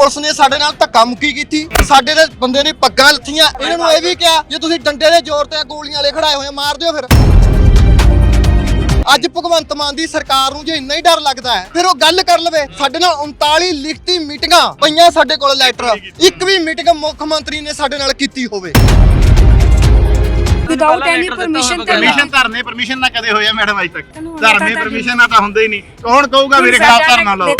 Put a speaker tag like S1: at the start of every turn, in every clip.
S1: Police ਨੇ ਸਾਡੇ ਨਾਲ ਧੱਕਾ ਮੁੱਕੀ ਕੀਤੀ। ਸਾਡੇ ਦੇ ਬੰਦੇ ਨੇ ਪੱਗਾਂ ਲੱਥੀਆਂ। ਇਹਨਾਂ ਨੂੰ ਇਹ ਵੀ ਕਿਹਾ ਜੇ ਤੁਸੀਂ ਡੰਡੇ ਦੇ ਜ਼ੋਰ ਤੇ ਗੋਲੀਆਂ ਵਾਲੇ ਖੜਾਏ ਹੋਏ ਮਾਰ ਦਿਓ ਫਿਰ। ਅੱਜ ਭਗਵੰਤ ਮਾਨ ਦੀ ਸਰਕਾਰ ਨੂੰ ਜੇ ਇੰਨਾ ਹੀ ਡਰ ਲੱਗਦਾ ਹੈ ਫਿਰ ਉਹ ਗੱਲ ਕਰ ਲਵੇ। ਸਾਡੇ ਨਾਲ 39 ਲਿਖਤੀ ਮੀਟਿੰਗਾਂ ਪਈਆਂ ਸਾਡੇ ਕੋਲ ਲੈਟਰ। ਇੱਕ ਵੀ ਮੀਟਿੰਗ ਮੁੱਖ ਮੰਤਰੀ ਨੇ ਸਾਡੇ ਨਾਲ ਕੀਤੀ ਹੋਵੇ।
S2: ਵਿਦਆਊਟ ਐਨੀ ਪਰਮਿਸ਼ਨ ਤੇ
S3: ਪਰਮਿਸ਼ਨ ਧਰਨੇ ਪਰਮਿਸ਼ਨ ਨਾ ਕਦੇ ਹੋਇਆ ਮੈਡਮ ਅਜ ਤੱਕ। ਧਰਨੇ ਪਰਮਿਸ਼ਨ ਨਾ ਤਾਂ ਹੁੰਦੇ ਹੀ ਨਹੀਂ। ਕੌਣ ਕਹੂਗਾ ਮੇਰੇ ਖਿਲਾਫ ਧਰਨਾ ਲਾਓ?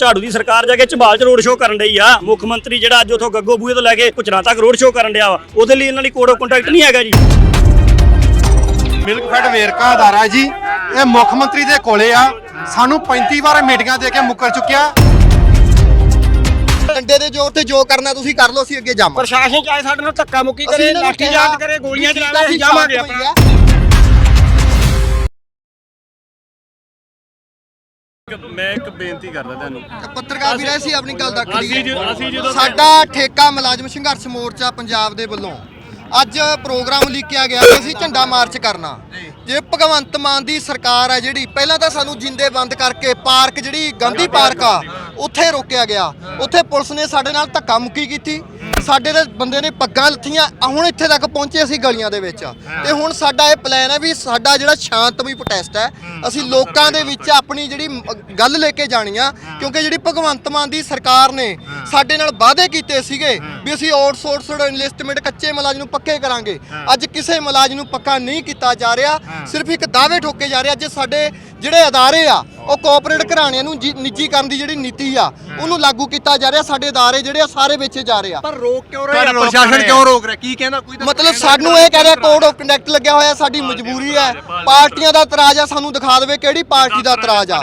S4: ਝਾੜੂ ਦੀ ਸਰਕਾਰ ਜਾ ਕੇ ਝਬਾਲ ਚ ਰੋਡ ਸ਼ੋਅ ਕਰਨ ਡਈ ਆ। ਮੁੱਖ ਮੰਤਰੀ ਜਿਹੜਾ ਅੱਜ ਉਥੋਂ ਗੱਗੋ ਬੂਹੇ ਤੋਂ ਲੈ ਕੇ ਪੁਚਰਾ ਤੱਕ ਰੋਡ ਸ਼ੋਅ ਕਰਨ ਵਾ। ਉਹਦੇ ਲਈ ਇਹਨਾਂ ਦੀ ਕੋਡ ਆਫ ਕੰਟੈਕਟ ਨਹੀਂ ਹੈਗਾ ਜੀ।
S5: ਮਿਲਕ ਫੈਡ ਵੇਰਕਾ ਅਦਾਰਾ ਜੀ ਇਹ ਮੁੱਖ ਮੰਤਰੀ ਦੇ ਕੋਲੇ ਆ। ਸਾਨੂੰ 35 ਵਾਰ ਮੀਟਿੰਗਾਂ ਦੇ ਕੇ ਮੁੱਕਰ ਚੁੱਕਿਆ।
S1: ਡੰਡੇ ਦੇ ਜ਼ੋਰ ਤੇ ਜੋ ਕਰਨਾ ਤੁਸੀਂ ਕਰ ਲਓ ਅਸੀਂ ਅੱਗੇ ਜਾਵਾਂਗੇ।
S4: ਪ੍ਰਸ਼ਾਸਨ ਚਾਹੇ ਸਾਡੇ ਨਾਲ ਧੱਕਾ ਮੁੱਕੀ
S1: ਅਸੀਂ ਇਹਨਾਂ ਨੂੰ ਕਿਹਾ ਵੀ
S4: ਅਸੀਂ ਜਾਵਾਂਗੇ
S1: ਸ਼ਾਂਤ
S6: ਮੈਂ ਇੱਕ ਬੇਨਤੀ ਕਰਦਾ ਤੁਹਾਨੂੰ।
S1: ਪੱਤਰਕਾਰ ਵੀਰੇ ਅਸੀਂ ਆਪਣੀ ਗੱਲ ਦਾ
S6: ਅਸੀਂ ਜਦੋਂ- ਅਸੀਂ ਜਦੋਂ-
S1: ਸਾਡਾ ਠੇਕਾ ਮੁਲਾਜ਼ਮ ਸੰਘਰਸ਼ ਮੋਰਚਾ ਪੰਜਾਬ ਦੇ ਵੱਲੋਂ ਅੱਜ ਪ੍ਰੋਗਰਾਮ ਲਿਖਿਆ ਗਿਆ ਕਿ ਅਸੀਂ ਝੰਡਾ ਮਾਰਚ ਕਰਨਾ। ਜੇ ਭਗਵੰਤ ਮਾਨ ਦੀ ਸਰਕਾਰ ਹੈ ਜਿਹੜੀ ਪਹਿਲਾਂ ਤਾਂ ਸਾਨੂੰ ਜਿੰਦੇ ਬੰਦ ਕਰਕੇ ਪਾਰਕ ਜਿਹੜੀ ਗਾਂਧੀ ਪਾਰਕ ਆ ਉੱਥੇ ਰੋਕਿਆ ਗਿਆ। ਉੱਥੇ ਪੁਲਿਸ ਨੇ ਸਾਡੇ ਨਾਲ ਧੱਕਾ ਮੁੱਕੀ ਕੀਤੀ। ਸਾਡੇ ਦੇ ਬੰਦੇ ਨੇ ਪੱਗਾਂ ਲੱਥੀਆਂ ਆ ਹੁਣ ਇੱਥੇ ਤੱਕ ਪਹੁੰਚੇ ਅਸੀਂ ਗਲੀਆਂ ਦੇ ਵਿੱਚ। ਤੇ ਹੁਣ ਸਾਡਾ ਇਹ ਪਲਾਨ ਹੈ ਵੀ ਸਾਡਾ ਜਿਹੜਾ ਸ਼ਾਂਤਮਈ ਪ੍ਰੋਟੈਸਟ ਹੈ ਅਸੀਂ ਲੋਕਾਂ ਦੇ ਵਿੱਚ ਆਪਣੀ ਜਿਹੜੀ ਗੱਲ ਲੈ ਕੇ ਜਾਣੀ ਆ ਕਿਉਂਕਿ ਜਿਹੜੀ ਭਗਵੰਤ ਮਾਨ ਦੀ ਸਰਕਾਰ ਨੇ ਸਾਡੇ ਨਾਲ ਵਾਅਦੇ ਕੀਤੇ ਸੀਗੇ ਵੀ ਅਸੀਂ ਆਊਟਸੋਰਸਡ ਇਨਵੈਸਟਮੈਂਟ ਕੱਚੇ ਮੁਲਾਜ਼ਮ ਨੂੰ ਪੱਕੇ ਕਰਾਂਗੇ। ਅੱਜ ਕਿਸੇ ਮੁਲਾਜ਼ਮ ਨੂੰ ਪੱਕਾ ਨਹੀਂ ਕੀਤਾ ਜਾ ਰਿਹਾ ਸਿਰਫ ਇੱਕ ਦਾਅਵੇ ਠੋਕੇ ਜਾ ਰਹੇ ਅੱਜ ਸਾਡੇ ਜਿਹੜੇ ਅਦਾਰੇ ਆ ਉਹ ਕੋਆਪਰੇਟ ਘਰਾਣਿਆਂ ਨੂੰ ਜੀ- ਨਿੱਜੀਕਰਨ ਦੀ ਜਿਹੜੀ ਨੀਤੀ ਆ ਉਹਨੂੰ ਲਾਗੂ ਕੀਤਾ ਜਾ ਰਿਹਾ ਸਾਡੇ ਅਦਾਰੇ ਜਿਹੜੇ ਆ ਸਾਰੇ ਵੇਚੇ ਜਾ ਰਹੇ ਆ।
S5: ਪਰ ਰੋਕ ਕਿਉਂ
S3: ਰਹੇ ਆ?
S5: ਪ੍ਰਸ਼ਾਸਨ ਕਿਉਂ ਰੋਕ ਰਿਹਾ? ਕੀ ਕਹਿੰਦਾ? ਕੋਈ
S1: ਮਤਲਬ ਸਾਨੂੰ ਇਹ ਕਹਿ ਰਿਹਾ ਕੋਡ ਆਫ ਕੰਡਕਟ ਲੱਗਿਆ ਹੋਇਆ ਸਾਡੀ ਮਜਬੂਰੀ ਹੈ। ਪਾਰਟੀਆਂ ਦਾ ਇਤਰਾਜ਼ ਆ ਸਾਨੂੰ ਦਿਖਾ ਦੇਵੇ ਕਿਹੜੀ ਪਾਰਟੀ ਦਾ ਇਤਰਾਜ਼ ਆ।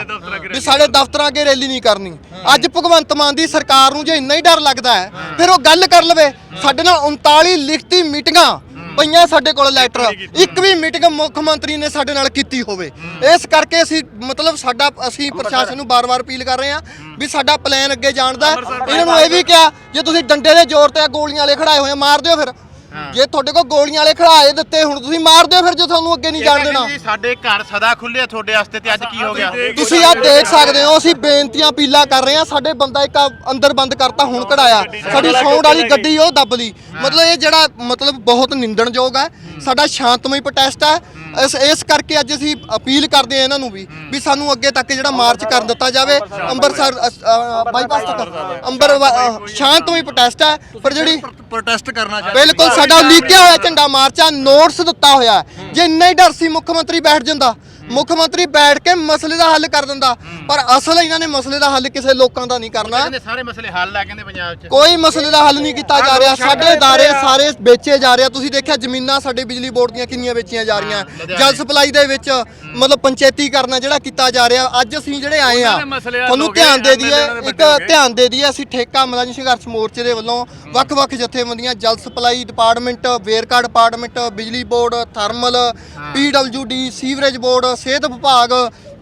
S1: ਵੀ ਸਾਡੇ ਦਫ਼ਤਰਾਂ ਅੱਗੇ ਰੈਲੀ ਨਹੀਂ ਕਰਨੀ। ਅੱਜ ਭਗਵੰਤ ਮਾਨ ਦੀ ਸਰਕਾਰ ਨੂੰ ਜੇ ਇੰਨਾ ਹੀ ਡਰ ਲੱਗਦਾ ਹੈ ਫਿਰ ਉਹ ਗੱਲ ਕਰ ਲਵੇ। ਸਾਡੇ ਨਾਲ 39 ਲਿਖਤੀ ਮੀਟਿੰਗਾਂ ਪਈਆਂ ਸਾਡੇ ਕੋਲ ਲੈਟਰ। ਇੱਕ ਵੀ ਮੀਟਿੰਗ ਮੁੱਖ ਮੰਤਰੀ ਨੇ ਸਾਡੇ ਨਾਲ ਕੀਤੀ ਹੋਵੇ। ਇਸ ਕਰਕੇ ਅਸੀਂ ਮਤਲਬ ਸਾਡਾ ਅਸੀਂ ਪ੍ਰਸ਼ਾਸਨ ਨੂੰ ਬਾਰ-ਬਾਰ ਅਪੀਲ ਕਰ ਰਹੇ ਹਾਂ ਵੀ ਸਾਡਾ ਪਲਾਨ ਅੱਗੇ ਜਾਣ ਦਾ। ਇਹਨਾਂ ਨੂੰ ਇਹ ਵੀ ਕਿਹਾ ਜੇ ਤੁਸੀਂ ਡੰਡੇ ਦੇ ਜ਼ੋਰ ਤੇ ਗੋਲੀਆਂ ਵਾਲੇ ਖੜਾਏ ਹੋਏ ਮਾਰ ਦਿਓ ਫਿਰ। ਜੇ ਤੁਹਾਡੇ ਕੋਲ ਗੋਲੀਆਂ ਵਾਲੇ ਖੜਾਏ ਦਿੱਤੇ ਹੁਣ ਤੁਸੀਂ ਮਾਰ ਦਿਓ ਫਿਰ ਜੇ ਤੁਹਾਨੂੰ ਅੱਗੇ ਨਹੀਂ ਜਾਣ ਦੇਣਾ।
S3: ਜੀ ਸਾਡੇ ਘਰ ਸਦਾ ਖੁੱਲੇ ਆ ਤੁਹਾਡੇ ਵਾਸਤੇ ਤੇ ਅੱਜ ਕੀ ਹੋ ਗਿਆ?
S1: ਤੁਸੀਂ ਆ ਦੇਖ ਸਕਦੇ ਹੋ ਅਸੀਂ ਬੇਨਤੀਆਂ ਅਪੀਲਾਂ ਕਰ ਰਹੇ ਹਾਂ ਸਾਡੇ ਬੰਦਾ ਇੱਕ ਅੰਦਰ ਬੰਦ ਕਰਤਾ ਹੁਣ ਕਢਾਇਆ। ਸਾਡੀ ਸਾਊਂਡ ਵਾਲੀ ਗੱਡੀ ਉਹ ਦੱਬ ਲਈ। ਮਤਲਬ ਇਹ ਜਿਹੜਾ ਮਤਲਬ ਬਹੁਤ ਨਿੰਦਣਯੋਗ ਹੈ। ਸਾਡਾ ਸ਼ਾਂਤਮਈ ਪ੍ਰੋਟੈਸਟ ਹੈ ਇਸ ਇਸ ਕਰਕੇ ਅੱਜ ਅਸੀਂ ਅਪੀਲ ਕਰਦੇ ਹਾਂ ਇਹਨਾਂ ਨੂੰ ਵੀ ਵੀ ਸਾਨੂੰ ਅੱਗੇ ਤੱਕ ਜਿਹੜਾ ਮਾਰਚ ਕਰ ਦਿੱਤਾ ਜਾਵੇ ਅੰਮ੍ਰਿਤਸਰ ਬਾਈਪਾਸ ਤੱਕ। ਅੰਬਰ ਅ, ਸ਼ਾਂਤਮਈ ਪ੍ਰੋਟੈਸਟ ਹੈ ਪਰ ਜਿਹੜੀ
S5: ਪ੍ਰੋਟੈਸਟ ਕਰਨਾ ਚਾਹੀਦਾ
S1: ਬਿਲਕੁਲ ਸਾਡਾ ਲਿਖਿਆ ਹੋਇਆ ਝੰਡਾ ਮਾਰਚਾ ਨੋਟਸ ਦਿੱਤਾ ਹੋਇਆ ਹੈ। ਜੇ ਇੰਨਾ ਹੀ ਡਰ ਸੀ ਮੁੱਖ ਮੰਤਰੀ ਬੈਠ ਜਾਂਦਾ ਮੁੱਖ ਮੰਤਰੀ ਬੈਠ ਕੇ ਮਸਲੇ ਦਾ ਹੱਲ ਕਰ ਦਿੰਦਾ। ਪਰ ਅਸਲ ਇਹਨਾਂ ਨੇ ਮਸਲੇ ਦਾ ਹੱਲ ਕਿਸੇ ਲੋਕਾਂ ਦਾ ਨਹੀਂ ਕਰਨਾ।
S3: ਕਹਿੰਦੇ ਸਾਰੇ ਮਸਲੇ ਹੱਲ ਆ ਕਹਿੰਦੇ ਪੰਜਾਬ 'ਚ।
S1: ਕੋਈ ਮਸਲੇ ਦਾ ਹੱਲ ਨਹੀਂ ਕੀਤਾ ਜਾ ਰਿਹਾ। ਸਾਡੇ ਦਾਰੇ ਸਾਰੇ ਵੇਚੇ ਜਾ ਰਹੇ ਆ। ਤੁਸੀਂ ਦੇਖਿਆ ਜ਼ਮੀਨਾਂ ਸਾਡੇ ਬਿਜਲੀ ਬੋਰਡ ਦੀਆਂ ਕਿੰਨੀਆਂ ਵੇਚੀਆਂ ਜਾ ਰਹੀਆਂ। ਜਲ ਸਪਲਾਈ ਦੇ ਵਿੱਚ ਮਤਲਬ ਪੰਚਾਇਤੀ ਕਰਨਾ ਜਿਹੜਾ ਕੀਤਾ ਜਾ ਰਿਹਾ। ਅੱਜ ਅਸੀਂ ਜਿਹੜੇ ਆਏ ਆ ਤੁਹਾਨੂੰ ਧਿਆਨ ਦੇ ਦਈਏ ਇੱਕ ਧਿਆਨ ਦੇ ਦਈਏ ਅਸੀਂ ਠੇਕਾ ਮਲਾਜ ਸੰਘਰਸ਼ ਮੋਰਚੇ ਦੇ ਵੱਲੋਂ ਵੱਖ-ਵੱਖ ਜਥੇਬੰਦੀਆਂ ਜਲ ਸਪਲਾਈ ਡਿਪਾਰਟਮੈਂਟ ਵੇਰਕਾ ਡਿਪਾਰਟਮੈਂਟ ਬਿਜਲੀ board thermal PWD sewerage board ਸਿਹਤ ਵਿਭਾਗ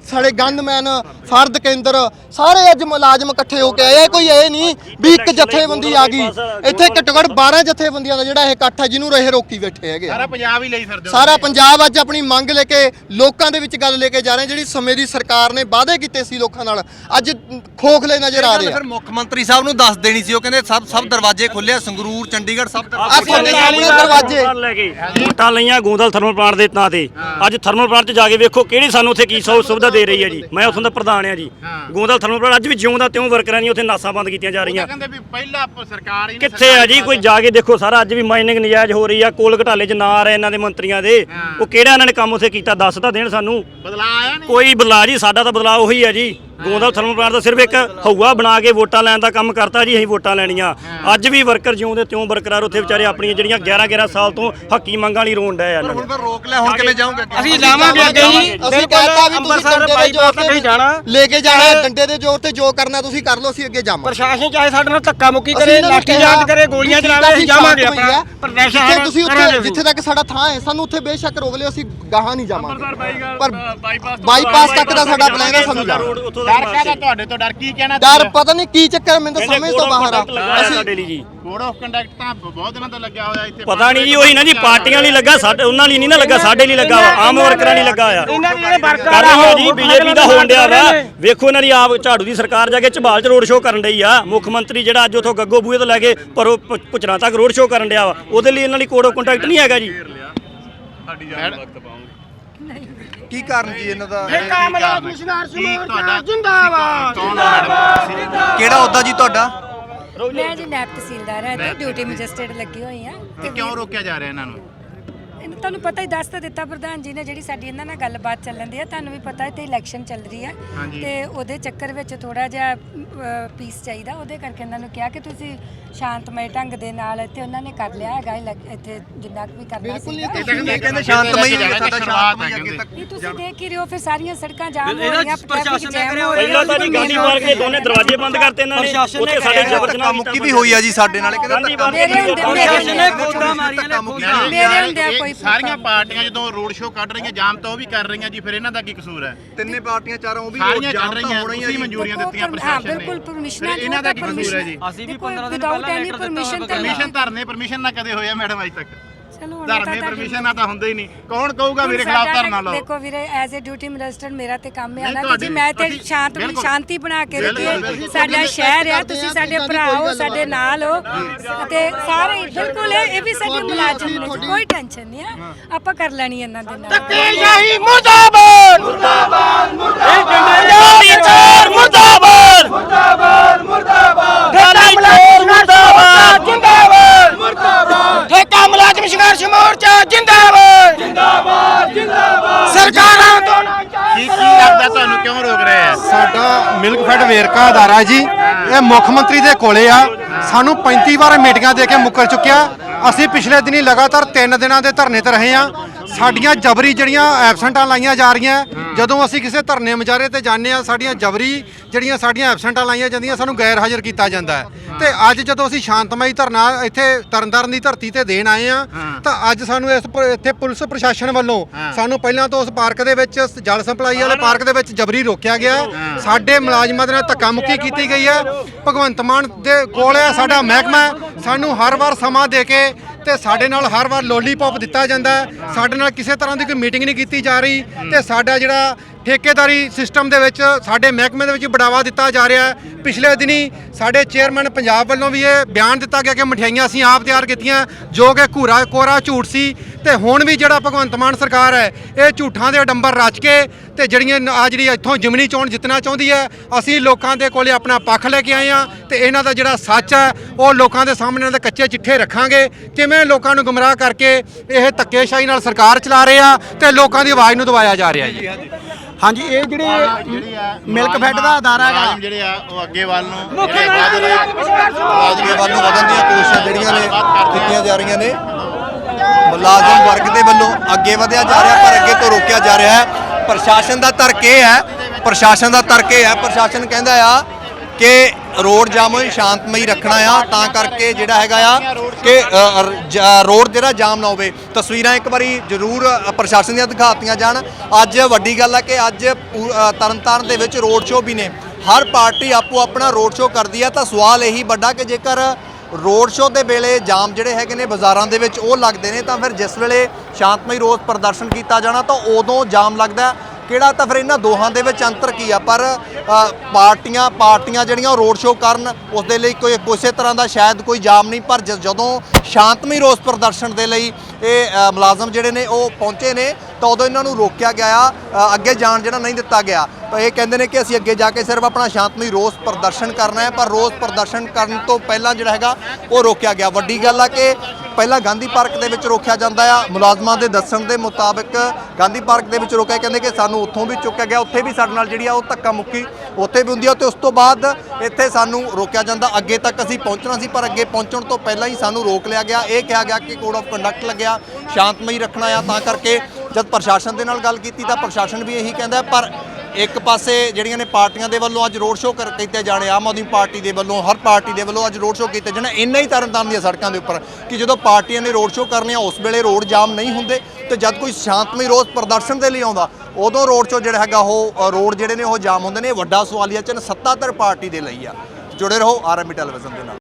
S1: ਸਾਡੇ ਗਨਮੈਨ ਫਰਦ ਕੇਂਦਰ ਸਾਰੇ ਅੱਜ ਮੁਲਾਜ਼ਮ ਇਕੱਠੇ ਹੋ ਕੇ ਆਏ ਆ। ਕੋਈ ਇਹ ਨਹੀਂ ਵੀ ਇੱਕ ਜਥੇਬੰਦੀ ਆ ਗਈ। ਇੱਥੇ ਘੱਟੋ ਘੱਟ 12 ਜਥੇਬੰਦੀਆਂ ਦਾ ਜਿਹੜਾ ਇਹ ਇਕੱਠ ਹੈ ਜਿਹਨੂੰ ਰਹੇ ਰੋਕੀ ਬੈਠੇ ਹੈਗੇ।
S3: ਸਾਰਾ ਪੰਜਾਬ ਹੀ ਲਈ ਫਿਰਦੇ
S1: ਸਾਰਾ ਪੰਜਾਬ ਅੱਜ ਆਪਣੀ ਮੰਗ ਲੈ ਕੇ ਲੋਕਾਂ ਦੇ ਵਿੱਚ ਗੱਲ ਲੈ ਕੇ ਜਾ ਰਹੇ ਜਿਹੜੀ ਸਮੇਂ ਦੀ ਸਰਕਾਰ ਨੇ ਵਾਅਦੇ ਕੀਤੇ ਸੀ ਲੋਕਾਂ ਨਾਲ ਅੱਜ ਖੋਖਲੇ ਨਜ਼ਰ ਆ ਰਹੇ ਆ।
S5: ਫਿਰ ਮੁੱਖ ਮੰਤਰੀ ਸਾਹਿਬ ਨੂੰ ਦੱਸ ਦੇਣੀ ਸੀ ਉਹ ਕਹਿੰਦੇ ਸਭ ਸਭ ਦਰਵਾਜ਼ੇ ਖੁੱਲੇ ਆ ਸੰਗਰੂਰ ਚੰਡੀਗੜ੍ਹ ਸਭ
S1: ਸਾਹਮਣੇ ਦਰਵਾਜ਼ੇ
S4: ਲੈ ਕੇ। ਲਈਆਂ ਗੋਂਦਲ ਥਰਮਲ ਪਲਾਂਟ ਦੇ ਨਾਂ ਤੇ। ਅੱਜ ਥਰਮਲ ਪਲਾਂਟ 'ਚ ਜਾ ਕੇ ਵੇਖੋ ਕਿਹੜੀ ਸਾਨੂੰ ਉੱਥੇ ਕੀ ਸਹੂ ਸੁਵਿਧਾ ਦੇ ਰਹੀ ਹੈ ਜੀ। ਮੈਂ ਉੱਥੋਂ ਦਾ ਪ੍ਰਧਾਨ ਆ ਜੀ। ਗੋਂਦਲ ਥਰਮਲ ਪਲਾਂਟ ਅੱਜ ਵੀ ਜਿਉਂਦਾ ਤਿਉਂ ਵਰਕਰਾਂ ਦੀਆਂ ਉੱਥੇ ਨਾਸਾਂ ਬੰਦ ਕੀਤੀਆਂ ਜਾ ਰਹੀਆਂ।
S3: ਕਹਿੰਦੇ ਵੀ ਪਹਿਲਾਂ ਸਰਕਾਰ ਹੀ
S4: ਕਿੱਥੇ ਆ ਜੀ? ਕੋਈ ਜਾ ਕੇ ਦੇਖੋ ਸਾਰਾ ਅੱਜ ਵੀ ਮਾਈਨਿੰਗ ਨਜਾਇਜ਼ ਹੋ ਰਹੀ ਆ ਕੋਲ ਘਟਾਲੇ 'ਚ ਨਾਂ ਆ ਰਹੇ ਇਹਨਾਂ ਦੇ ਮੰਤਰੀਆਂ ਦੇ। ਉਹ ਕਿਹੜਾ ਇਹਨਾਂ ਨੇ ਕੰਮ ਉੱਥੇ ਕੀਤਾ? ਦੱਸ ਤਾਂ ਦੇਣ ਸਾਨੂੰ।
S3: ਬਦਲਾ ਆਇਆ ਨਹੀਂ।
S4: ਕੋਈ ਬਦਲਾਅ ਜੀ ਸਾਡਾ ਤਾਂ ਬਦਲਾਅ ਉਹੀ ਹੈ ਜੀ। ਗੋਂਦਲ ਥਰਮਲ ਪਲਾਂਟ ਦਾ ਸਿਰਫ ਇੱਕ ਹਊਆ ਬਣਾ ਕੇ ਵੋਟਾਂ ਲੈਣ ਦਾ ਕੰਮ ਕਰਤਾ ਜੀ ਅਸੀਂ ਵੋਟਾਂ ਲੈਣੀਆਂ। ਅੱਜ ਵੀ ਵਰਕਰ ਜਿਉਂਦੇ ਤਿਉਂ ਬਰਕਰਾਰ ਉੱਥੇ ਵਿਚਾਰੇ ਆਪਣੀਆਂ ਜਿਹੜੀਆਂ 11 11 ਸਾਲ ਤੋਂ ਹੱਕੀ ਮੰਗਾਂ ਲਈ ਰੋਣ ਡਏ ਆ ਇਹਨਾਂ
S5: ਹੁਣ
S4: ਨੂੰ
S5: ਫਿਰ ਰੋਕ ਲਿਆ ਹੁਣ ਕਿਵੇਂ ਜਾਓਗੇ
S4: ਅਸੀਂ ਜਾਵਾਂਗੇ ਅੱਗੇ ਜੀ।
S1: ਅਸੀਂ ਕਹਿਤਾ ਵੀ ਤੁਸੀਂ ਡੰਡੇ ਦੇ ਜ਼ੋਰ ਤੇ
S4: ਜਾਣਾ।
S1: ਲੈ ਕੇ ਜਾਣਾ ਡੰਡੇ ਦੇ ਜ਼ੋਰ ਤੇ ਜੋ ਕਰਨਾ ਤੁਸੀਂ ਕਰ ਲਓ ਅਸੀਂ ਅੱਗੇ ਜਾਵਾਂਗੇ।
S4: ਪ੍ਰਸ਼ਾਸਨ ਚਾਹੇ ਸਾਡੇ ਨਾਲ ਧੱਕਾ ਮੁੱਕੀ
S1: ਅਸੀਂ
S4: ਕਰੇ
S1: ਇਹਨਾਂ ਨੂੰ
S4: ਲਾਠੀ
S1: ਕਿਹਾ
S4: ਚਾਰਜ ਕਰੇ ਗੋਲੀਆਂ
S1: ਵੀ
S4: ਚਲਾਵੇ ਅਸੀਂ ਜਾਵਾਂਗੇ
S1: ਸ਼ਾਂਤ ਹੋਈ
S4: ਆਪਣਾ। ਪ੍ਰਦਰਸ਼ਨ
S1: ਤੁਸੀਂ ਉੱਥੇ ਜਿੱਥੇ ਤੱਕ ਸਾਡਾ ਥਾਂ ਹੈ ਸਾਨੂੰ ਉੱਥੇ ਬੇਸ਼ੱਕ ਰੋਕ ਲਿਓ ਅਸੀਂ ਗਾਹਾਂ ਨਹੀਂ ਜਾਵਾਂਗੇ। ਪਰ ਬਾਈਪਾਸ ਤੱਕ ਦਾ ਸਾਡਾ ਪਲਾਨ ਹੈ ਸਾਨੂੰ ਜਾਣਾ।
S3: ਡਰ ਕਾਹਦਾ ਤੁਹਾਡੇ ਤੋਂ ਡਰ ਕੀ ਕਹਿਣਾ
S7: ਡਰ ਪਤਾ ਨਹੀਂ ਕੀ ਚੱਕਰ ਮੈਨੂੰ ਤਾਂ ਸਮਝ ਤੋਂ ਬਾਹਰ ਆ।
S4: ਅਸੀਂ ਸਾਡੇ ਲਈ ਜੀ।
S3: ਕੋਡ ਆਫ ਕੰਡਕਟ ਤਾਂ ਬਹੁਤ ਦਿਨਾਂ ਤੋਂ ਲੱਗਿਆ ਹੋਇਆ ਇੱਥੇ।
S4: ਪਤਾ ਨਹੀਂ ਜੀ ਉਹੀ ਨਾ ਜੀ ਪਾਰਟੀਆਂ ਲਈ ਲੱਗਾ ਸਾਡੇ ਉਹਨਾਂ ਲਈ ਨਹੀਂ ਨਾ ਲੱਗਾ ਸਾਡੇ ਲਈ ਲੱਗਾ ਆਮ ਵਰਕਰਾਂ ਲਈ ਲੱਗਾ ਆ।
S2: ਇਹਨਾਂ ਦੀ ਵਰਕਰ
S4: ਜੀ ਬੀਜੇਪੀ ਦਾ ਹੋਣ ਡਿਆ ਵਾ। ਵੇਖੋ ਇਹਨਾਂ ਦੀ ਆਪ ਝਾੜੂ ਦੀ ਸਰਕਾਰ ਜਾ ਕੇ ਝਬਾਲ ਚ ਰੋਡ ਸ਼ੋਅ ਕਰਨ ਡਈ ਆ। ਮੁੱਖ ਮੰਤਰੀ ਜਿਹੜਾ ਅੱਜ ਉਥੋਂ ਗੱਗੋ ਬੂਹੇ ਤੋਂ ਲੈ ਕੇ ਪਰੋ ਪੁਚਨਾ ਤੱਕ ਰੋਡ ਸ਼ੋਅ ਕਰਨ ਡਿਆ ਵਾ। ਉਹਦੇ ਲਈ ਇਹਨਾਂ ਲਈ ਕੋਡ ਆਫ ਕੰਟੈਕਟ ਨਹੀਂ ਹੈਗਾ ਜੀ।
S8: ਸਾਡੀ ਜਾਨ ਵਕਤ ਪਾਉਂਗੇ।
S7: ਕੀ ਕਾਰਨ ਜੀ ਇਹਨਾਂ ਦਾ?
S3: ਕਾਮ ਆਦਮੀ ਸੰਘਰਸ਼ ਮੋਰਚਾ? ਜਿੰਦਾਬਾਦ। ਕੌਣ ਆ? ਮੈਡਮ ਤੁਸੀਂ?
S7: ਕਿਹੜਾ ਅਹੁਦਾ ਜੀ ਤੁਹਾਡਾ?
S9: ਮੈਂ ਜੀ ਨੈਬ ਤਹਿਸੀਲਦਾਰ ਹਾਂ ਤੇ ਡਿਊਟੀ ਮੈਜਿਸਟਰੇਟ ਲੱਗੀ ਹੋਈ ਆ
S3: ਤੇ ਕਿਉਂ ਰੋਕਿਆ ਜਾ ਰਿਹਾ ਇਹਨਾਂ ਨੂੰ?
S9: ਇਹਨੂੰ ਤੁਹਾਨੂੰ ਪਤਾ ਹੀ ਦੱਸ ਤਾਂ ਦਿੱਤਾ ਪ੍ਰਧਾਨ ਜੀ ਨੇ ਜਿਹੜੀ ਸਾਡੀ ਇਹਨਾਂ ਨਾਲ ਗੱਲਬਾਤ ਚੱਲਣ ਦੀ ਆ ਤੁਹਾਨੂੰ ਵੀ ਪਤਾ ਹੈ ਤੇ ਇਲੈਕਸ਼ਨ ਚੱਲ ਰਹੀ ਆ। ਤੇ ਉਹਦੇ ਚੱਕਰ ਵਿੱਚ ਥੋੜਾ ਜਿਹਾ ਪੀਸ ਚਾਹੀਦਾ। ਉਹਦੇ ਕਰਕੇ ਇਹਨਾਂ ਨੂੰ ਕਿਹਾ ਕਿ ਤੁਸੀਂ ਸ਼ਾਂਤਮਈ ਢੰਗ ਦੇ ਨਾਲ ਇੱਥੇ ਉਹਨਾਂ ਨੇ ਕਰ ਲਿਆ ਹੈਗਾ ਇੱਥੇ ਜਿੰਨਾ ਕੁ ਵੀ ਕਰਨਾ ਸੀ
S3: ਕਹਿੰਦੇ ਕਹਿੰਦੇ ਸ਼ਾਂਤਮਈ ਸਾਡਾ ਸ਼ਾਂਤਮਈ ਅੱਗੇ ਤੱਕ
S9: ਇਹ ਤੁਸੀਂ ਦੇਖ ਹੀ ਰਹੇ ਹੋ ਫਿਰ ਸਾਰੀਆਂ ਸੜਕਾਂ ਜਾਮ ਹੋ ਰਹੀਆਂ
S2: ਪ੍ਰਸ਼ਾਸਨ ਨੇ ਕਰਿਆ ਹੋਇਆ।
S4: ਪਹਿਲਾਂ ਤਾਂ ਜੀ ਗਾਂਧੀ ਪਾਰਕ ਦੇ ਦੋਨੇ ਦਰਵਾਜ਼ੇ ਬੰਦ ਕਰਤੇ ਇਹਨਾਂ ਨੇ।
S2: ਪ੍ਰਸ਼ਾਸਨ ਨੇ
S4: ਉੱਥੇ ਸਾਡੇ ਜਬਰ ਜਨਾਹ
S7: ਮੁੱਕੀ ਵੀ ਹੋਈ ਆ ਜੀ ਸਾਡੇ ਨਾਲ
S4: ਪਾਰਕ
S9: ਮੇਰੇ ਹੁੰਦੇ
S2: ਪ੍ਰਸ਼ਾਸਨ ਨੇ
S9: ਮੇਰੇ
S2: ਖੋਦਾਂ ਮਾਰੀਆਂ ਨੇ
S9: ਮੇਰੇ ਹੁੰਦਿਆਂ
S3: ਇਹ
S9: ਕੋਈ
S3: ਸਾਰੀਆਂ ਪਾਰਟੀਆਂ ਜਦੋਂ ਰੋਡ ਸ਼ੋਅ ਕੱਢ ਰਹੀਆਂ ਜਾਮ ਤਾਂ ਉਹ ਵੀ ਕਰ ਰਹੀਆਂ ਜੀ ਫਿਰ ਇਹਨਾਂ ਦਾ ਕੀ ਕਸੂਰ ਹੈ?
S7: ਤਿੰਨੇ ਪਾਰਟੀਆਂ ਚਾਰਾਂ ਉਹ ਵੀ
S3: ਸਾਰੀਆਂ ਚੱਲ ਰਹੀਆਂ ਤੁਸੀਂ ਮਨਜ਼ੂਰੀਆਂ ਦਿੱਤੀਆਂ ਪ੍ਰਸ਼ਾਸਨ ਨੇ
S9: ਬਿਲਕੁਲ ਪਰਮਿਸ਼ਨਾਂ
S3: ਇਹਨਾਂ ਦਾ ਕੀ ਕਸੂਰ ਹੈ ਜੀ?
S2: ਅਸੀਂ ਵੀ
S9: ਦੇਖੋ,
S2: 15 ਦਿਨ ਪਹਿਲਾਂ ਲੈਟਰ ਦਿੱਤਾ
S3: ਪਰਮਿਸ਼ਨ ਧਰਨੇ ਪਰਮਿਸ਼ਨ ਨਾ ਕਦੇ ਹੋਇਆ ਮੈਡਮ ਅਜੇ ਤੱਕ।
S9: ਚਲੋ ਹੁਣ
S3: ਧਰਨੇ
S9: ਤਾਂ ਤੁਹਾਡੀ-
S3: ਪਰਮਿਸ਼ਨ ਨਾ ਤਾਂ ਹੁੰਦੇ ਹੀ ਨਹੀਂ। ਕੌਣ ਕਹੂਗਾ ਮੇਰੇ
S9: ਹੁਣ
S3: ਖਿਲਾਫ
S9: ਸਾਡਾ
S3: ਧਰਨਾ ਲਾਓ?
S9: ਦੇਖੋ ਵੀਰੇ ਐਜ਼ ਅ ਡਿਊਟੀ ਮਿਨਿਸਟਰ ਮੇਰਾ ਤੇ ਕੰਮ ਹੈ
S3: ਨਹੀਂ,
S9: ਨਾ ਕਿ
S3: ਤੁਹਾਡੀ-
S9: ਜੀ ਮੈਂ ਤੇ
S3: ਅਸੀਂ-
S9: ਸ਼ਾਂਤ ਬਣਾ ਕੇ ਰੱਖੀਏ। ਸਾਡਾ ਸ਼ਹਿਰ ਹੈ ਤੁਸੀਂ ਸਾਡੇ ਭਰਾ ਹੋ ਸਾਡੇ ਨਾਲ ਹੋ। ਤੇ ਸਾਰੇ ਬਿਲਕੁਲ ਇਹ ਇਹ ਵੀ ਸਾਡੇ ਮੁਲਾਜ਼ਮ ਨੇ ਕੋਈ ਟੈਨਸ਼ਨ ਨਹੀਂ ਹੈ ਆਪਾਂ ਕਰ ਲੈਣੀ ਇਹਨਾਂ ਦੇ ਨਾਲ।
S3: ਸ਼ਾਹੀ ਮੁਰਦਾਬਾਦ!
S4: ਗਾਂਧੀ ਚੋਰ ਮੁਰਦਾਬਾਦ ਮੁਰਦਾਬਾਦ ਮੁਰਦਾਬਾਦ ਗਾਂਧੀ ਚੋਰ ਮੁਰਦਾਬਾਦ
S10: ਠੇਕਾ ਮੁਲਾਜ਼ਮ ਸੰਘਰਸ਼ ਮੋਰਚਾ ਜਿੰਦਾਬਾਦ ਜਿੰਦਾਬਾਦ ਜਿੰਦਾਬਾਦ ਸਰਕਾਰਾਂ ਤੋਂ ਨਾ
S3: ਕੀ ਕੀ ਲੱਗਦਾ ਤੁਹਾਨੂੰ ਕਿਉਂ ਰੋਕ ਰਹੇ ਆ
S5: ਸਾਡਾ ਮਿਲਕ ਫੈਡ ਵੇਰਕਾ ਅਦਾਰਾ ਜੀ, ਇਹ ਮੁੱਖ ਮੰਤਰੀ ਦੇ ਕੋਲੇ ਆ। ਸਾਨੂੰ 35 ਵਾਰ ਮੀਟਿੰਗਾਂ ਦੇ ਕੇ ਮੁੱਕਰ ਚੁੱਕਿਆ। ਅਸੀਂ ਪਿਛਲੇ ਦਿਨੀ ਲਗਾਤਾਰ 3 ਦਿਨਾਂ ਦੇ ਧਰਨੇ ਤੇ ਰਹੇ ਆ ਸਾਡੀਆਂ ਜਬਰੀ ਜਿਹੜੀਆਂ ਐਬਸੈਂਟਾਂ ਲਾਈਆਂ ਜਾ ਰਹੀਆਂ ਜਦੋਂ ਅਸੀਂ ਕਿਸੇ ਧਰਨੇ ਮੁਜ਼ਾਹਰੇ ਤੇ ਜਾਂਦੇ ਆ ਸਾਡੀਆਂ ਜਬਰੀ ਜਿਹੜੀਆਂ ਸਾਡੀਆਂ ਐਬਸੈਂਟਾਂ ਲਾਈਆਂ ਜਾਂਦੀਆਂ ਸਾਨੂੰ ਗੈਰ ਹਾਜ਼ਰ ਕੀਤਾ ਜਾਂਦਾ ਹੈ। ਤੇ ਅੱਜ ਜਦੋਂ ਅਸੀਂ ਸ਼ਾਂਤਮਈ ਧਰਨਾ ਇੱਥੇ ਤਰਨਤਾਰਨ ਦੀ ਧਰਤੀ ਤੇ ਦੇਣ ਆਏ ਆ ਤਾਂ ਅੱਜ ਸਾਨੂੰ ਇਸ ਪ- ਇੱਥੇ ਪੁਲਿਸ ਪ੍ਰਸ਼ਾਸਨ ਵੱਲੋਂ ਸਾਨੂੰ ਪਹਿਲਾਂ ਤੋਂ ਉਸ ਪਾਰਕ ਦੇ ਵਿੱਚ ਜਲ ਸਪਲਾਈ ਵਾਲੇ ਪਾਰਕ ਦੇ ਵਿੱਚ ਜਬਰੀ ਰੋਕਿਆ ਗਿਆ। ਸਾਡੇ ਮੁਲਾਜ਼ਮਾਂ ਦੇ ਨਾਲ ਧੱਕਾ ਮੁੱਕੀ ਕੀਤੀ ਗਈ ਹੈ। ਭਗਵੰਤ ਮਾਨ ਦੇ ਕੋਲ ਹੈ ਸਾਡਾ ਮਹਿਕਮਾ ਸਾਨੂੰ ਹਰ ਵਾਰ ਸਮਾਂ ਦੇ ਕੇ ਤੇ ਸਾਡੇ ਨਾਲ ਹਰ ਵਾਰ ਲੋਲੀਪੌਪ ਦਿੱਤਾ ਜਾਂਦਾ ਹੈ। ਸਾਡੇ ਨਾਲ ਕਿਸੇ ਤਰ੍ਹਾਂ ਦੀ ਕੋਈ ਮੀਟਿੰਗ ਨਹੀਂ ਕੀਤੀ ਜਾ ਰਹੀ ਤੇ ਸਾਡਾ ਜਿਹੜਾ ਠੇਕੇਦਾਰੀ ਸਿਸਟਮ ਦੇ ਵਿੱਚ, ਸਾਡੇ ਮਹਿਕਮੇ ਦੇ ਵਿੱਚ ਬੜਾਵਾ ਦਿੱਤਾ ਜਾ ਰਿਹਾ ਹੈ। ਪਿਛਲੇ ਦਿਨੀ ਸਾਡੇ ਚੇਅਰਮੈਨ ਪੰਜਾਬ ਵੱਲੋਂ ਵੀ ਇਹ ਬਿਆਨ ਦਿੱਤਾ ਗਿਆ ਕਿ ਮਠਿਆਈਆਂ ਅਸੀਂ ਆਪ ਤਿਆਰ ਕੀਤੀਆਂ, ਜੋ ਕਿ ਘੂਰਾ, ਕੋਰਾ ਝੂਠ ਸੀ। ਤੇ ਹੁਣ ਵੀ ਜਿਹੜਾ ਭਗਵੰਤ ਮਾਨ ਸਰਕਾਰ ਹੈ ਇਹ ਝੂਠਾਂ ਦੇ ਡੰਬਰ ਰਚ ਕੇ ਤੇ ਜਿਹੜੀਆਂ ਆ ਜਿਹੜੀ ਇੱਥੋਂ ਜਿਮਨੀ ਚੋਣ ਜਿੱਤਣਾ ਚਾਹੁੰਦੀ ਹੈ ਅਸੀਂ ਲੋਕਾਂ ਦੇ ਕੋਲੇ ਆਪਣਾ ਪੱਖ ਲੈ ਕੇ ਆਏ ਆ ਤੇ ਇਹਨਾਂ ਦਾ ਜਿਹੜਾ ਸੱਚ ਹੈ ਉਹ ਲੋਕਾਂ ਦੇ ਸਾਹਮਣੇ ਇਹਨਾਂ ਦੇ ਕੱਚੇ ਚਿੱਠੇ ਰੱਖਾਂਗੇ ਕਿਵੇਂ ਲੋਕਾਂ ਨੂੰ ਗੁੰਮਰਾਹ ਕਰਕੇ ਇਹ ਧੱਕੇਸ਼ਾਹੀ ਨਾਲ ਸਰਕਾਰ ਚਲਾ ਰਹੇ ਆ ਤੇ ਲੋਕਾਂ ਦੀ ਆਵਾਜ਼ ਨੂੰ ਦਬਾਇਆ ਜਾ ਰਿਹਾ ਜੀ
S10: ਹਾਂਜੀ ਇਹ ਜਿਹੜੇ ਮਿਲਕ ਫੈਡ ਦਾ ਅਦਾਰਾ ਹੈਗਾ।
S3: ਜਿਹੜੇ ਆ ਉਹ ਅੱਗੇ ਵੱਲ ਨੂੰ।
S7: ਮੁਲਾਜ਼ਮਾਂ ਵੱਲ ਨੂੰ ਵਧਣ ਦੀਆਂ ਕੋਸ਼ਿਸ਼ਾਂ ਜਿਹੜੀਆਂ ਨੇ ਕੀਤੀਆਂ ਜਾ ਰਹੀਆਂ ਨੇ ਮੁਲਾਜ਼ਮ ਵਰਗ ਦੇ ਵੱਲੋਂ ਅੱਗੇ ਵਧਿਆ ਜਾ ਰਿਹਾ ਪਰ ਅੱਗੇ ਤੋਂ ਰੋਕਿਆ ਜਾ ਰਿਹਾ ਹੈ। ਪ੍ਰਸ਼ਾਸਨ ਦਾ ਤਰਕ ਇਹ ਹੈ ਪ੍ਰਸ਼ਾਸਨ ਦਾ ਤਰਕ ਇਹ ਹੈ ਪ੍ਰਸ਼ਾਸਨ ਕਹਿੰਦਾ ਆ ਕਿ ਰੋਡ ਜਾਮ ਸ਼ਾਂਤਮਈ ਰੱਖਣਾ ਆ ਤਾਂ ਕਰਕੇ ਜਿਹੜਾ ਹੈਗਾ ਆ ਕਿ ਰੋਡ ਜਿਹੜਾ ਜਾਮ ਨਾ ਹੋਵੇ। ਤਸਵੀਰਾਂ ਇੱਕ ਵਾਰੀ ਜ਼ਰੂਰ ਪ੍ਰਸ਼ਾਸਨ ਦੀਆਂ ਦਿਖਾਤੀਆਂ ਜਾਣ। ਅੱਜ ਵੱਡੀ ਗੱਲ ਹੈ ਕਿ ਅੱਜ ਪੂ- ਅ, ਤਰਨਤਾਰਨ ਦੇ ਵਿੱਚ ਰੋਡ ਸ਼ੋਅ ਵੀ ਨੇ। ਹਰ ਪਾਰਟੀ ਆਪੋ ਆਪਣਾ ਰੋਡ ਸ਼ੋਅ ਕਰਦੀ ਹੈ ਤਾਂ ਸਵਾਲ ਇਹੀ ਵੱਡਾ ਕਿ ਜੇਕਰ ਰੋਡ ਸ਼ੋਅ ਦੇ ਵੇਲੇ ਜਾਮ ਜਿਹੜੇ ਹੈਗੇ ਨੇ ਬਾਜ਼ਾਰਾਂ ਦੇ ਵਿੱਚ ਉਹ ਲੱਗਦੇ ਨੇ, ਤਾਂ ਫਿਰ ਜਿਸ ਵੇਲੇ ਸ਼ਾਂਤਮਈ ਰੋਸ ਪ੍ਰਦਰਸ਼ਨ ਕੀਤਾ ਜਾਣਾ, ਤਾਂ ਉਦੋਂ ਜਾਮ ਲੱਗਦਾ ਕਿਹੜਾ ਤਾਂ ਫਿਰ ਇਹਨਾਂ ਦੋਹਾਂ ਦੇ ਵਿੱਚ ਅੰਤਰ ਕੀ ਆ? ਪਰ ਪਾਰਟੀਆਂ ਪਾਰਟੀਆਂ ਜਿਹੜੀਆਂ ਉਹ ਰੋਡ ਸ਼ੋਅ ਕਰਨ ਉਸ ਦੇ ਲਈ ਕੋਈ ਕਿਸੇ ਤਰ੍ਹਾਂ ਦਾ ਸ਼ਾਇਦ ਕੋਈ ਜਾਮ ਨਹੀਂ, ਪਰ ਜਦੋਂ ਸ਼ਾਂਤਮਈ ਰੋਸ ਪ੍ਰਦਰਸ਼ਨ ਦੇ ਲਈ ਇਹ ਮੁਲਾਜ਼ਮ ਜਿਹੜੇ ਨੇ ਉਹ ਪਹੁੰਚੇ ਨੇ, ਤਾਂ ਉਦੋਂ ਇਹਨਾਂ ਨੂੰ ਰੋਕਿਆ ਗਿਆ ਆ ਅੱਗੇ ਜਾਣ ਜਿਹੜਾ ਨਹੀਂ ਦਿੱਤਾ ਗਿਆ। ਤਾਂ ਇਹ ਕਹਿੰਦੇ ਨੇ ਕਿ ਅਸੀਂ ਅੱਗੇ ਜਾ ਕੇ ਸਿਰਫ ਆਪਣਾ ਸ਼ਾਂਤਮਈ ਰੋਸ ਪ੍ਰਦਰਸ਼ਨ ਕਰਨਾ ਹੈ, ਪਰ ਰੋਸ ਪ੍ਰਦਰਸ਼ਨ ਕਰਨ ਤੋਂ ਪਹਿਲਾਂ ਜਿਹੜਾ ਹੈਗਾ ਉਹ ਰੋਕਿਆ ਗਿਆ। ਵੱਡੀ ਗੱਲ ਆ ਕਿ ਪਹਿਲਾਂ ਗਾਂਧੀ ਪਾਰਕ ਦੇ ਵਿੱਚ ਰੋਕਿਆ ਜਾਂਦਾ ਆ। ਮੁਲਾਜ਼ਮਾਂ ਦੇ ਦੱਸਣ ਦੇ ਮੁਤਾਬਕ ਗਾਂਧੀ ਪਾਰਕ ਦੇ ਵਿੱਚ ਰੋਕਿਆ, ਕਹਿੰਦੇ ਕਿ ਸਾਨੂੰ ਉੱਥੋਂ ਵੀ ਚੁੱਕਿਆ ਗਿਆ, ਉੱਥੇ ਵੀ ਸਾਡੇ ਨਾਲ ਜਿਹੜੀ ਆ ਉਹ ਧੱਕਾ ਮੁੱਕੀ, ਉੱਥੇ ਵੀ ਹੁੰਦੀ ਆ ਤੇ ਉਸ ਤੋਂ ਬਾਅਦ ਇੱਥੇ ਸਾਨੂੰ ਰੋਕਿਆ ਜਾਂਦਾ। ਅੱਗੇ ਤੱਕ ਅਸੀਂ ਪਹੁੰਚਣਾ ਸੀ, ਪਰ ਅੱਗੇ ਪਹੁੰਚਣ ਤੋਂ ਪਹਿਲਾਂ ਹੀ ਸਾਨੂੰ ਰੋਕ ਲਿਆ ਗਿਆ। ਇਹ ਕਿਹਾ ਗਿਆ ਕਿ ਕੋਡ ਆਫ ਕੰਡਕਟ ਲੱਗਿਆ, ਸ਼ਾਂਤਮਈ ਰੱਖਣਾ ਆ। ਤਾਂ ਕਰਕੇ ਜਦ ਪ੍ਰਸ਼ਾਸਨ ਦੇ ਨਾਲ ਗੱਲ ਕੀਤੀ ਤਾਂ ਪ੍ਰਸ਼ਾਸਨ ਵੀ ਇਹੀ ਕਹਿੰਦਾ ਪਰ ਇੱਕ ਪਾਸੇ ਜਿਹੜੀਆਂ ਨੇ ਪਾਰਟੀਆਂ ਦੇ ਵੱਲੋਂ ਅੱਜ ਰੋਡ ਸ਼ੋਅ ਕਰ ਕੀਤੇ ਜਾਣੇ, ਆਮ ਆਦਮੀ ਪਾਰਟੀ ਦੇ ਵੱਲੋਂ, ਹਰ ਪਾਰਟੀ ਦੇ ਵੱਲੋਂ ਅੱਜ ਰੋਡ ਸ਼ੋਅ ਕੀਤੇ ਜਾਣੇ। ਇੰਨਾ ਹੀ ਤਰਨਤਾਰਨ ਦੀਆਂ ਸੜਕਾਂ ਦੇ ਉੱਪਰ ਕਿ ਜਦੋਂ ਪਾਰਟੀਆਂ ਨੇ ਰੋਡ ਸ਼ੋਅ ਕਰਨੇ ਆ, ਉਸ ਵੇਲੇ ਰੋਡ ਜਾਮ ਨਹੀਂ ਹੁੰਦੇ ਤੇ ਜਦ ਕੋਈ ਸ਼ਾਂਤਮਈ ਰੋਸ ਪ੍ਰਦਰਸ਼ਨ ਦੇ ਲਈ ਆਉਂਦਾ, ਉਦੋਂ ਰੋਡ ਸ਼ੋਅ ਜਿਹੜਾ ਹੈਗਾ ਉਹ ਰੋਡ ਜਿਹੜੇ ਨੇ ਉਹ ਜਾਮ ਹੁੰਦੇ ਨੇ। ਇਹ ਵੱਡਾ ਸਵਾਲੀਆ ਚਿੰਨ੍ਹ ਸੱਤਾਧਰ ਪਾਰਟੀ ਦੇ ਲਈ ਆ। ਜੁੜੇ ਰਹੋ ਆਰਐਮਬੀ ਟੈਲੀਵਿਜ਼ਨ ਦੇ ਨਾਲ।